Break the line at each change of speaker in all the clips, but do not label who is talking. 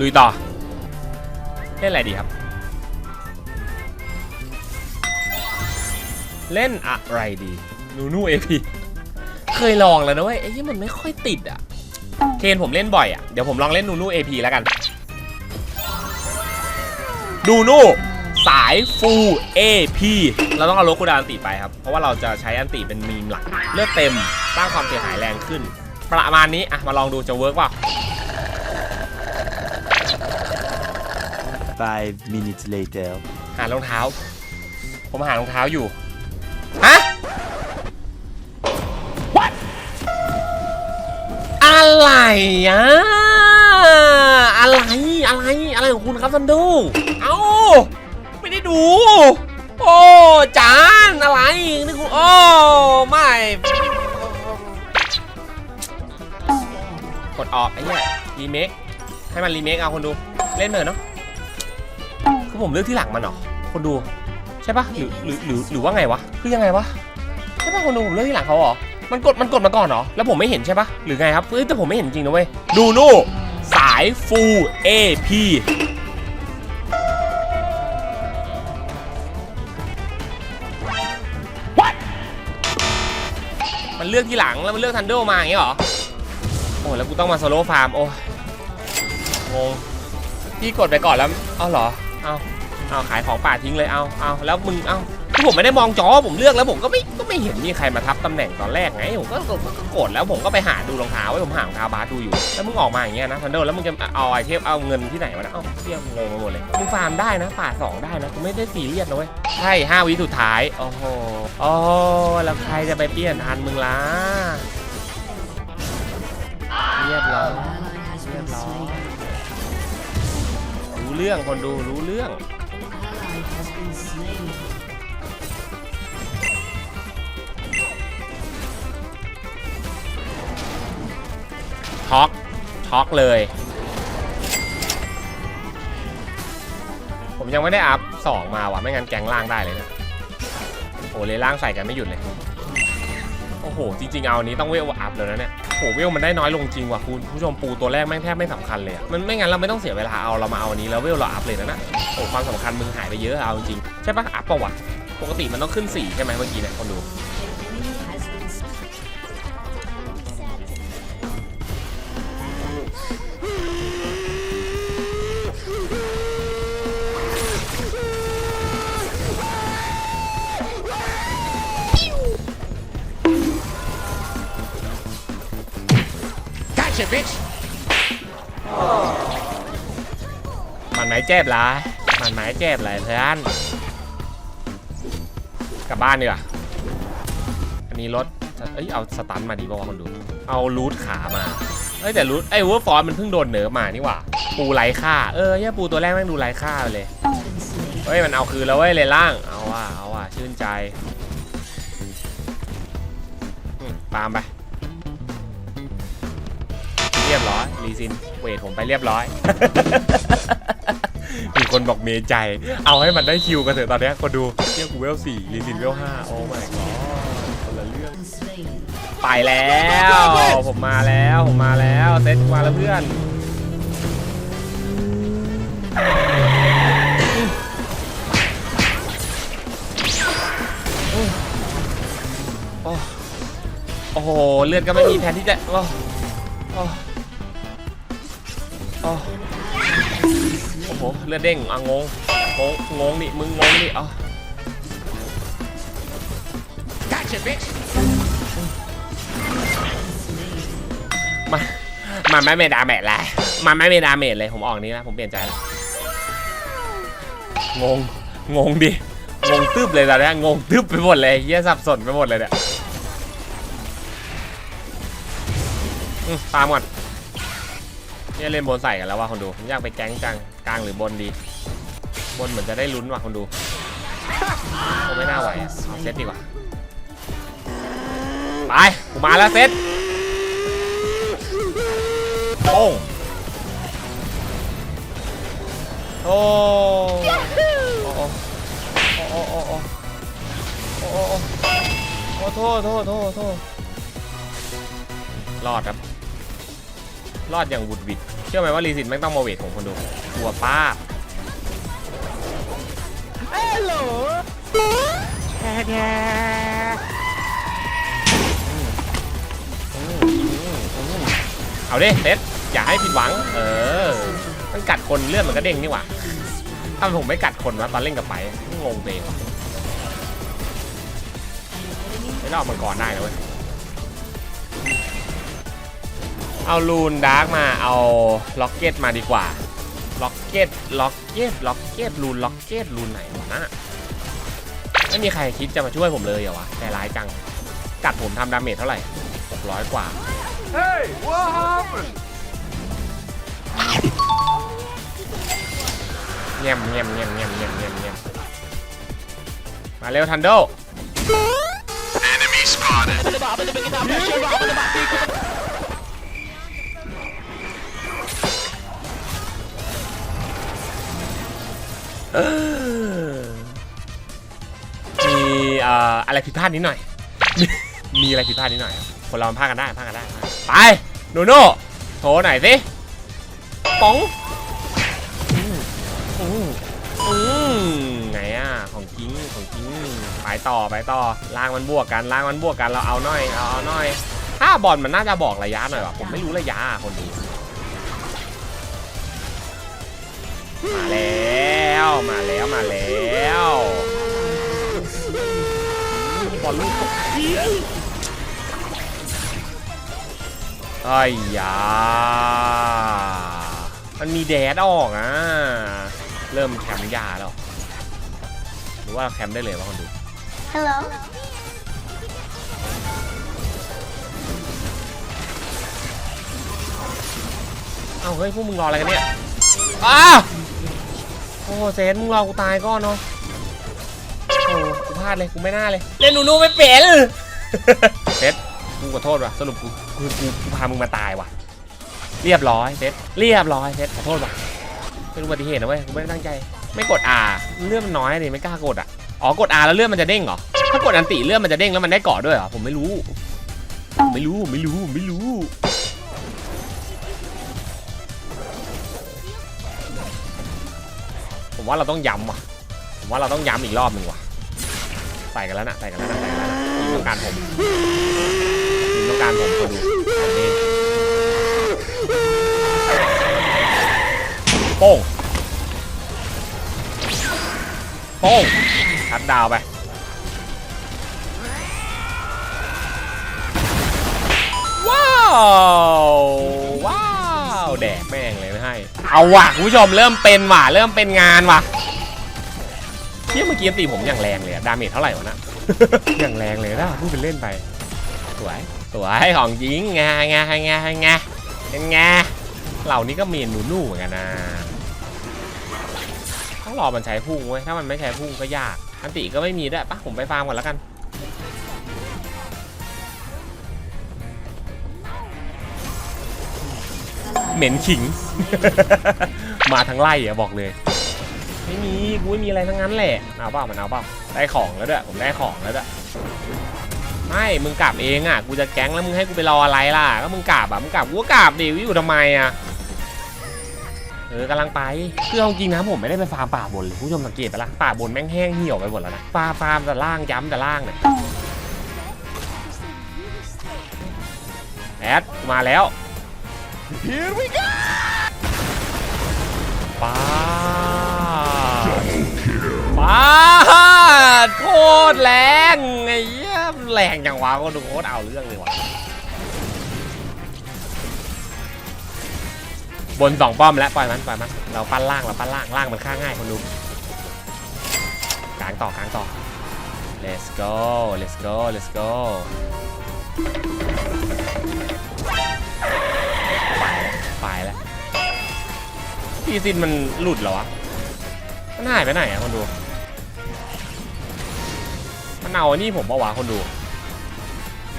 ลุยต่อ เล่นอะไรดีครับ เล่นอะไรดีนูนูเอพีเคยลองแล้วนะเว้ยไอ้ยี่มันไม่ค่อยติดอะ เคนผมเล่นบ่อยอะ เดี๋ยวผมลองเล่นนูนูเอพีแล้วกัน ดูนูสายฟูเอพีเราต้องเอาลบกูดานตีไปครับ เพราะว่าเราจะใช้อันตีเป็นมีมหลัก เลือกเต็มสร้างความเสียหายแรงขึ้น ประมาณนี้ อะ มาลองดูจะเวิร์กป่า
5 minutes later
หารองเท้า ผมหารองเท้าอยู่ ฮะ What อะไรอะอะไร อะไร อะไรของคุณครับซันดู เอ้า ไม่ได้ดู โอ้จานอะไรนี่คุณโอ้ไม่กดออกไอ้เนี่ยรีเมคให้มันรีเมคเอาคนดู เล่นเหมือนเนาะ ผมเลือกที่หลังมันเหรอคนดูใช่ปะหรือหรือหรือหรือว่าไงวะคือยังไงวะใช่ปะคนดูผมเลือกที่หลังเขาเหรอมันกดมันกดมาก่อนเหรอแล้วผมไม่เห็นใช่ปะหรือไงครับเอ้ยแต่ผมไม่เห็นจริงนะเว้ยดูนู่สายฟูเอพีมันเลือกที่หลังแล้วมันเลือกทันเดลมาอย่างเงี้ยเหรอโอ้แล้วกูต้องมาโซโล่ฟาร์มโอ้งงพี่กดไปก่อนแล้วเอาวเหรอ เอาเอาขายของป่าทิ้งเลยเอาเอาแล้วมึงเอาผมไม่ได้มองจอผมเลือกแล้วผมก็ไม่ก็ไม่เห็นมีใครมาทับตำแหน่งตอนแรกไงผมก็กดก็กดแล้วผมก็ไปหาดูรองเท้าไว้ผมหารองเท้าบาสดูอยู่ แล้วมึงออกมาอย่างเงี้ยนะทันเดอร์แล้วมึงจะเอาไอเทมเอาเงินที่ไหนวะนะเอ้าเที่ยงงไปหมดเลยมึงฟาร์มได้นะป่าสองได้นะกูไม่ได้ซีเรียสนะเว้ยใช่ห้าวิสุดท้ายโอ้โหโอ้แล้วใครจะไปเปลี่ยนทันมึงล่ะเรียบร้อยเรียบร้อย เรื่องคนดูรู้เรื่อง ช็อก ช็อกเลย ผมยังไม่ได้อัพสองมาว่ะ ไม่งั้นแกงล่างได้เลยนะ โอ้เลยล่างใส่กันไม่หยุดเลย โอ้โห จริง ๆ เอาอันนี้ต้องเวลอัพเลยนะเนี่ย โอ้โหเวลมันได้น้อยลงจริงว่ะคุณผู้ชมปูตัวแรกแม่งแทบไม่สำคัญเลยมันไม่งั้นเราไม่ต้องเสียเวลาเอาเรามาเอาอันนี้แล้วเวลเราอัพเลยนะนะโอ้ความสำคัญมึงหายไปเยอะเอาจริงใช่ปะอัพปะวะปกติมันต้องขึ้นสี่ใช่ไหมเมื่อกี้เนี่ยคนดู เจ็บละมันไม้เจ็บเลยเพื่อนกลับบ้านดีกว่าอันนี้รถเอ้ยเอาสตันมาดีป่าวะคนดู เอารูทขามาเอ้ยแต่รูทไอ้เวอร์ฟอร์มันเพิ่งโดนเนิร์มานี่หว่า ปูไร้ค่า เออเนี่ยปูตัวแรกแม่งดูไร้ค่าไปเลยเฮ้ยมันเอาคืนแล้วเว้ยเลยล่าง เอาว่ะเอาว่ะชื่นใจตามไป เรียบร้อยรีซินเวทผมไปเรียบร้อย มีคนบอกเมใจ เอาให้มันได้คิวกันเถอะตอนเนี้ยคนดูเที่ยกูเวลสี่รีซินเวลห้าโอ้ my god คนละเรื่อง ไปแล้ว ผมมาแล้ว ผมมาแล้ว เซ็ตมาแล้วเพื่อนโอ้โอ้โห เลือดก็ไม่มีแทนที่จะ โอ้โอ้โอ้ โอ้โหเลือดเด้งอะงงงงงงดิมึงงงดิอ๋อมันมันไม่เมดาเมจแล้วมันไม่เมดาเมจเลยผมออกนี้นะผมเปลี่ยนใจแล้วงงงงดิงงตึบเลยตอนเนี้ยงงตึบไปหมดเลยเฮียสับสนไปหมดเลยเนี่ยอืมตามก่อนเนี่ยเล่นบนใส่กันแล้วว่าคนดูผมอยากไปแก๊งจังกลางหรือบนดี บนเหมือนจะได้ลุ้นว่ะคนดูโอ้ไม่น่าไหวอะเอาเซตดีกว่า ไปกูมาแล้วเซตโป้งโอ้โอ้โอ้โอ้โอ้โอ้โอ้โอ้โอ้โอ้โทษโทษโทษโทษรอดครับ รอดอย่างบุดบิด เชื่อไหมว่ารีซินแม่งต้องมาเวทของคนดูตัวป้าบอืมอืมอืมเอาดิเซตอย่าให้ผิดหวัง เออ มันกัดคนเลือดมันก็เด้งนี่หว่าถ้าผมไม่กัดคนวะตอนเล่นกับไปงงตัวเองว่ะไม่รอบมังกรได้นะเว้ย เอาลูนดาร์กมาเอาล็อกเก็ตมาดีกว่าล็อกเก็ตล็อกเก็ตล็อกเก็ตลูนล็อกเก็ตลูนไหนวะนะไม่มีใครคิดจะมาช่วยผมเลยเหรอวะแต่ร้ายจังกัดผมทำดาเมจเท่าไหร่600 กว่า
Hey, what happened?
เงียบเงียบเงียบเงียบเงียบเงียบเงียบมาเร็วทันโด มีอะไรผิดพลาดนิดหน่อย มีอะไรผิดพลาดนิดหน่อยครับคนเราพลาดกันได้พลาดกันได้ ไปโนโน่โถหนสิป๋องไงอะของจริงของจริงไปต่อไปต่อล่างมันบวกกันล่างมันบวกกันเราเอาหน่อยเอาเอาหน่อย ถ้าบอลมันน่าจะบอกระยะหน่อยว่ะผมไม่รู้ระยะอะคนดู ไอ้ยยา มันมีแดดออกอะ เริ่มแคมป์ยาแล้ว หรือว่าเราแคมป์ได้เลยวะคนดู
Hello.
เอ้าเฮ้ย พวกมึงรออะไรกันเนี่ยอ้าวโอ้เซนมึงรอกูตายก่อนเนาะโอ้กูพลาดเลย กูไม่น่าเลย เล่นหนูนูไม่เป็น เซตกูขอโทษว่ะสรุปกูกูกูกูพามึงมาตายว่ะ เรียบร้อยเซตเรียบร้อยเซตขอโทษว่ะเป็นอุบัติเหตุนะเว้ยกูไม่ได้ตั้งใจ ไม่กด R เลื่อมันน้อยเลยไม่กล้ากดอะอ๋อกด R แล้วเลื่อดมันจะเด้งเหรอถ้ากดอันติเลื่อดมันจะเด้งแล้วมันได้เกาะด้วยเหรอผมไม่รู้ผมไม่รู้ผมไม่รู้ผมไม่รู้ผมว่าเราต้องย้ำว่ะ ผมว่าเราต้องย้ำอีกรอบหนึ่งว่ะ ใส่กันแล้วนะใส่กันแล้วนะใส่กันแล้วนะ ต้องการผมทีมต้องการผมคนดูอันนี้โป้งโป้งทัดดาวไปว้าวว้าวแดกแม่งเลยไม่ให้เอาว่ะคุณผู้ชมเริ่มเป็นว่ะเริ่มเป็นงานว่ะเที่ยเมื่อกี้ตีผมอย่างแรงเลยอะดาเมจเท่าไหร่วะนะ อย่างแรงเลยนะพูดเป็นเล่นไป สวย สวยของจริงงไงไงไงเป็นไงเหล่านี้ก็เมนหนูนู่เหมือนกันนะต้องรอมันใช้พุ่งเว้ย ถ้ามันไม่ใช้พุ่งก็ยาก อันติก็ไม่มีด้วยปะผมไปฟาร์มก่อนแล้วกัน เหม็นขิง มาทั้งไล่อะบอกเลย ไม่มีกูไม่มีอะไรทั้งนั้นแหละเอาเปล่ามันเอาเปล่าได้ของแล้วด้วยผมได้ของแล้วด้วยไม่มึงกลับเองอะกูจะแก๊งแล้วมึงให้กูไปรออะไรล่ะก็มึงกลับอะมึงกลับกูก็กลับดิวิวทำไมอะเออกำลังไปคือเอาจริงนะผมไม่ได้ไปฟาร์มป่าบนเลยผู้ชมสังเกตไปละป่าบนแม่งแห้งเหี่ยวไปหมดแล้วนะฟาร์มฟาร์มแต่ล่างย้ำแต่ล่างเนี่ยแอดมาแล้ว
Here we go.
ป้า ป้าโคตรแรงไอ้เหี้ยแรงจังวะก็ดูโคตรเอาเรื่องเลยวะบนสองป้อมแล้วปล่อยมันปล่อยมันเราปั้นล่างเราปั้นล่างล่างมันฆ่าง่ายคนดูกลางต่อกลางต่อ let's go let's go let's go ไปแล้ว พีซินมันหลุดเหรอวะ มันหายไปไหนอะคนดู มันเอาอันนี่ผมปะวะคนดู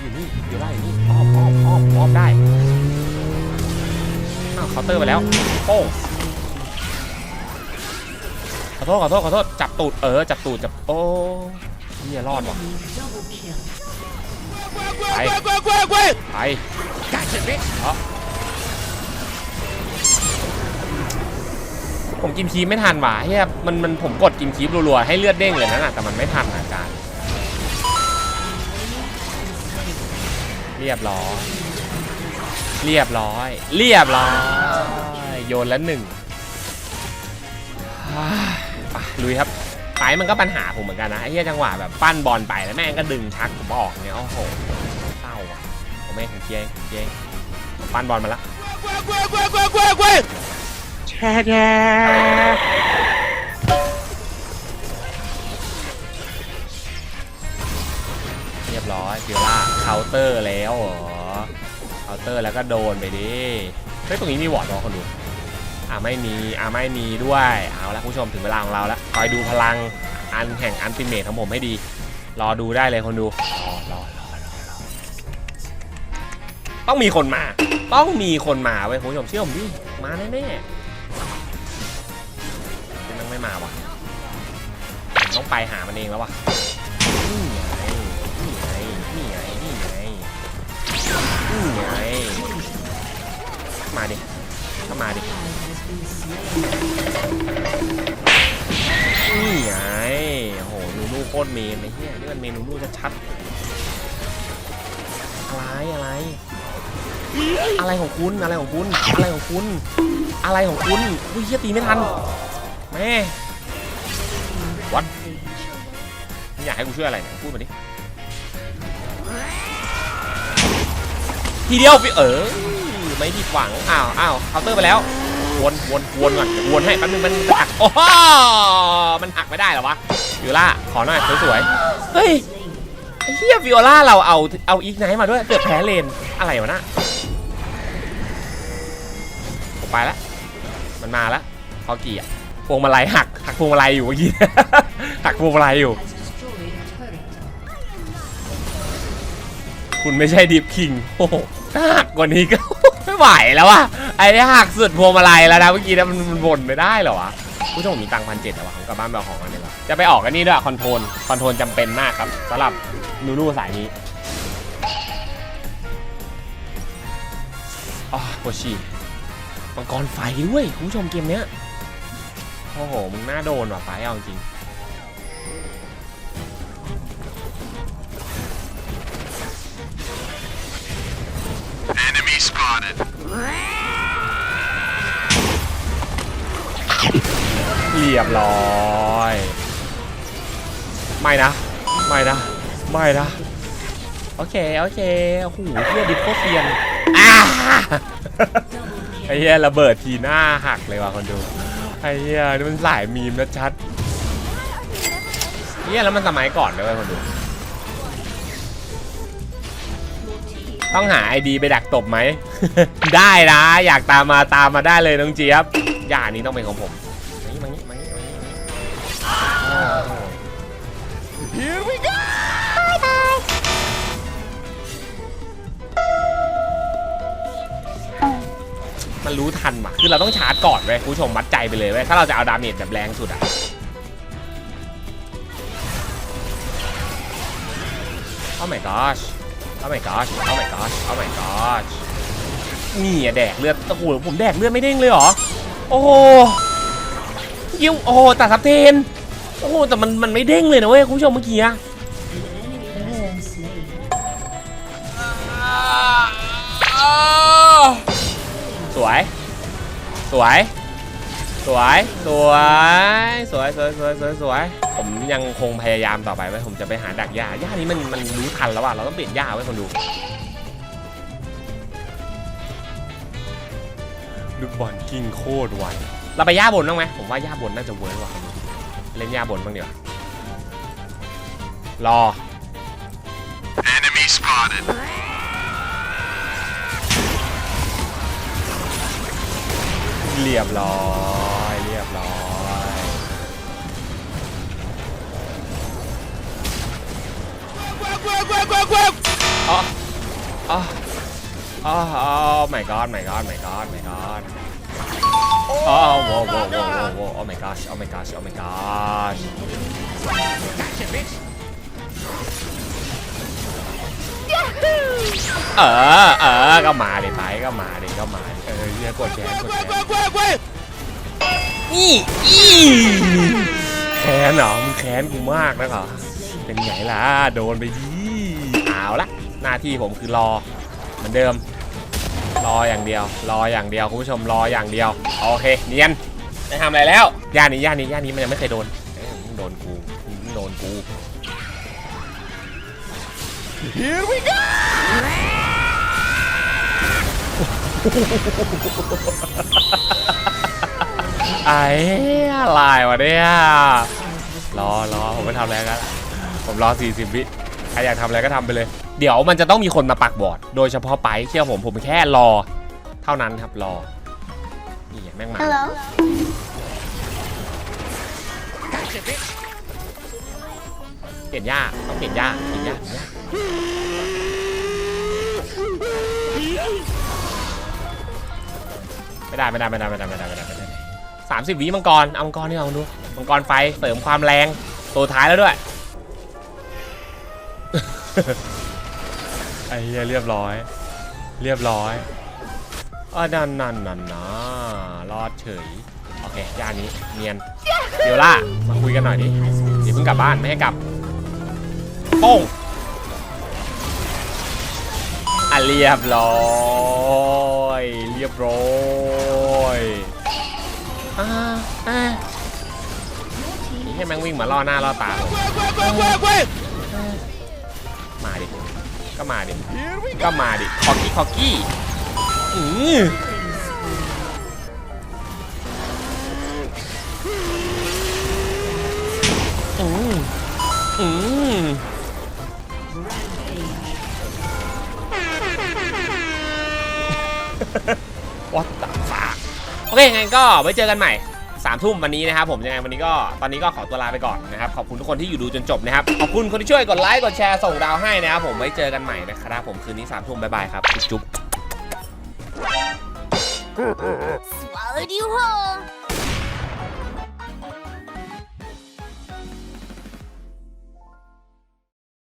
อยู่นี่อยู่ได้อยู่นี่อ้อมอ้อมอ้อมอ้อมได้อ้าวเคาน์เตอร์ไปแล้วโป้งขอโทษขอโทษขอโทษจับตูดเออจับตูดจับโอ้เฮียรอดว่ะไปไปกัดเสร็จนิดเหรอผมกินคีบไม่ทันว่ะเฮียมันมันผมกดกินคีบรัวๆให้เลือดเด้งเลยนะแต่มันไม่ทันอาจารย์ เรียบร้อย เรียบร้อย เรียบร้อย โยนแล้วหนึ่งไปลุยครับไปมันก็ปัญหาผมเหมือนกันนะไอ้เหี้ยจังหวะแบบปั้นบอลไปแล้วแม่งก็ดึงชักผมออกเนี่ยโอ้โหเศร้าอะผมเองเคลียงเคลียงปั้นบอลมาละแชดเรีิล่าเคาน์เตอร์แล้วเหรอเคาน์เตอร์แล้วก็โดนไปดิเฮ้ยตรงนี้มีวอร์ดรอคนดูอ่าไม่มีอ่าไม่มีด้วยเอาละคุณผู้ชมถึงเวลาของเราแล้วคอยดูพลังอันแห่งอันติเมทของผมให้ดี รอดูได้เลยคนดูรอรอรอรอต้องมีคนมา ต้องมีคนมาเว้ยคุณผู้ชมเชื่อผมดิมาแน่ๆแต่มันไม่มาวะต้องไปหามันเองแล้ววะ ไงมาดิก็มาดินี่ไงโหนูนูโคตรเมนไอ้เหี้ยนี่มันเมนูนูชัดๆอะไรอะไร อะไรของคุณอะไรของคุณ อะไรของคุณ อะไรของคุณอุ้ยเฮียตีไม่ทันแม่วัดอยากให้กูช่วยอะไรเนี่ยพูดมาดิ ทีเดียวพี่เออไม่ผิดหวังอ้าวอ้าวเคาน์เตอร์ไปแล้ววนวนวนก่อนวนให้แป๊บนึงมันหักโอ้โหมันหักไม่ได้หรอวะฟิโอล่าขอหน่อยสวยๆเฮ้ยเหี้ยฟิโอล่าเราเอาเอาอีกไนท์มาด้วยเกือบแพ้เลนอะไรวะน่ะผมไปละมันมาละคอกี่อะพวงมาลัยหักหักพวงมาลัยอยู่เมื่อกี้หักพวงมาลัยอยู่ คุณไม่ใช่ดิฟคิงโอ้โห หักกว่านี้ก็ ไม่ไหวแล้วอะไอ้นี่หักสุดพวงมาลัยแล้วนะเมื่อกี้นะมันมันวนไม่ได้เหรอวะผู้ชมมีตังค์พันเจ็ดแต่ว่าผมกลับบ้านไปเอาของกันดีกว่าจะไปออกกันนี่ด้วยคอนโทรลคอนโทรลจำเป็นมากครับสำหรับนูนูสายนี้อ๋อโคชีมังกรไฟด้วยคุณผู้ชมเกมเนี้ยโอ้โหมึงน่าโดนว่ะไฟเอาจริง
Spotted.
เรียบร้อย ไม่นะ ไม่นะ ไม่นะ โอเค โอเค โอ้โหเฮียดิโคเซียนไอ้เฮียระเบิดทีหน้าหักเลยว่ะคนดู ไอ้เฮียนี่มันสายมีมนะชัดเฮียแล้วมันสมัยก่อนด้วยคนดู ต้องหาไอดีไปดักตบไหม ได้นะ อยากตามมาตามมาได้เลยน้องเจี๊ยบอย่านี้ต้องเป็นของผมมานี่มานี่มานี่มานี่มานี่
Here we go
มันรู้ทันว่ะ คือเราต้องชาร์จก่อนเว้ยคุณผู้ชมวัดใจไปเลยเว้ยถ้าเราจะเอาดาเมจแบบแรงสุดอะโอ้ my gosh โอ้ my gosh โอ้ my gosh โอ้ my gosh นี่อะแดกเลือดโอ้โหผมแดกเลือดไม่เด้งเลยเหรอ โอ้โหยิ้วโอ้โหตัดซับเทน โอ้โหแต่มันมันไม่เด้งเลยนะเว้ยคุณผู้ชมเมื่อกี้อะสวย สวย สวย สวย สวย สวย สวย สวย สวย ผมยังคงพยายามต่อไปไว้ยผมจะไปหาดักหญ้าหญ้านี้มันมันรู้ทันแล้วว่ะ เราต้องเปลี่ยนหญ้าไว้คนดู ลูกบอลกิ้งโคตรไว เราไปหญ้าบนบ้างไหมผมว่าหญ้าบนน่าจะเวิร์กว่ะเล่นหญ้าบนบ้างเดี๋ยวารอ
Enemy spotted.
เรียบร้อยเรียบร้อยอ๋ออ๋ออ๋อ my god my god my god my god โอ๋อโว้โว้โว้โว้โว้ my gosh oh my gosh oh my gosh เออเออก็มาดิไปก็มาดิก็มาดิเออเฮียกดแชร์กดแชร์นี่อีแค้นเหรอมึงแค้นกูมากนะเหรอเป็นไงล่ะโดนไปดีเอาละหน้าที่ผมคือรอเหมือนเดิม รออย่างเดียว รออย่างเดียวคุณผู้ชมรออย่างเดียวโอเคเนียนไม่ทำอะไรแล้วย่านนี้ย่านนี้ย่านนี้มันยังไม่เคยโดนโดนกูโดนกู
Here we go!
ไอ้อะไรวะเนี่ยรอรอผมไม่ทำอะไรกันผมรอ 40 วิใครอยากทำอะไรก็ทำไปเลย เดี๋ยวมันจะต้องมีคนมาปักบอร์ด โดยเฉพาะไปเชื่อผมผมแค่รอ เท่านั้นครับรอ นี่แม่งมา
Hello.
เปลี่ยนหญ้าต้องเปลี่ยนหญ้าเปลี่ยนหญ้าเปลี่ยนหญ้า ไม่ได้ไม่ได้ไม่ได้ไม่ได้ไม่ได้ไม่ได้ไม่ได้สามสิบวิมังกรเอามังกรนี่เอาดูมังกรไฟเสริมความแรงตัวท้ายแล้วด้วยไอ้เหี้ยเรียบร้อย เรียบร้อยอะนั่นนั่นนั่นนะรอดเฉยโอเคย่านนี้เนียนเดี๋ยวล่ามาคุยกันหน่อยดิเดี๋ยวเพิ่งกลับบ้านไม่ให้กลับโป้ง อะเรียบร้อยเรียบร้อยอ่าอ่านี่ให้แม่งวิ่งมาล่อหน้าล่อตาผมมาดิก็มาดิก็มาดิคอกี้คอกี้อืออืมอื วัตตาฟาโอเคงั้นก็ไว้เจอกันใหม่สามทุ่มวันนี้นะครับผมยังไงวันนี้ก็ตอนนี้ก็ขอตัวลาไปก่อนนะครับขอบคุณทุกคนที่อยู่ดูจนจบนะครับขอบคุณคนที่ช่วยกดไลค์กดแชร์ส่งดาวให้นะครับผมไว้เจอกันใหม่นะครับผมคืนนี้สามทุ่มบ๊ายบายครับจุ๊บ
Swallowed you whole.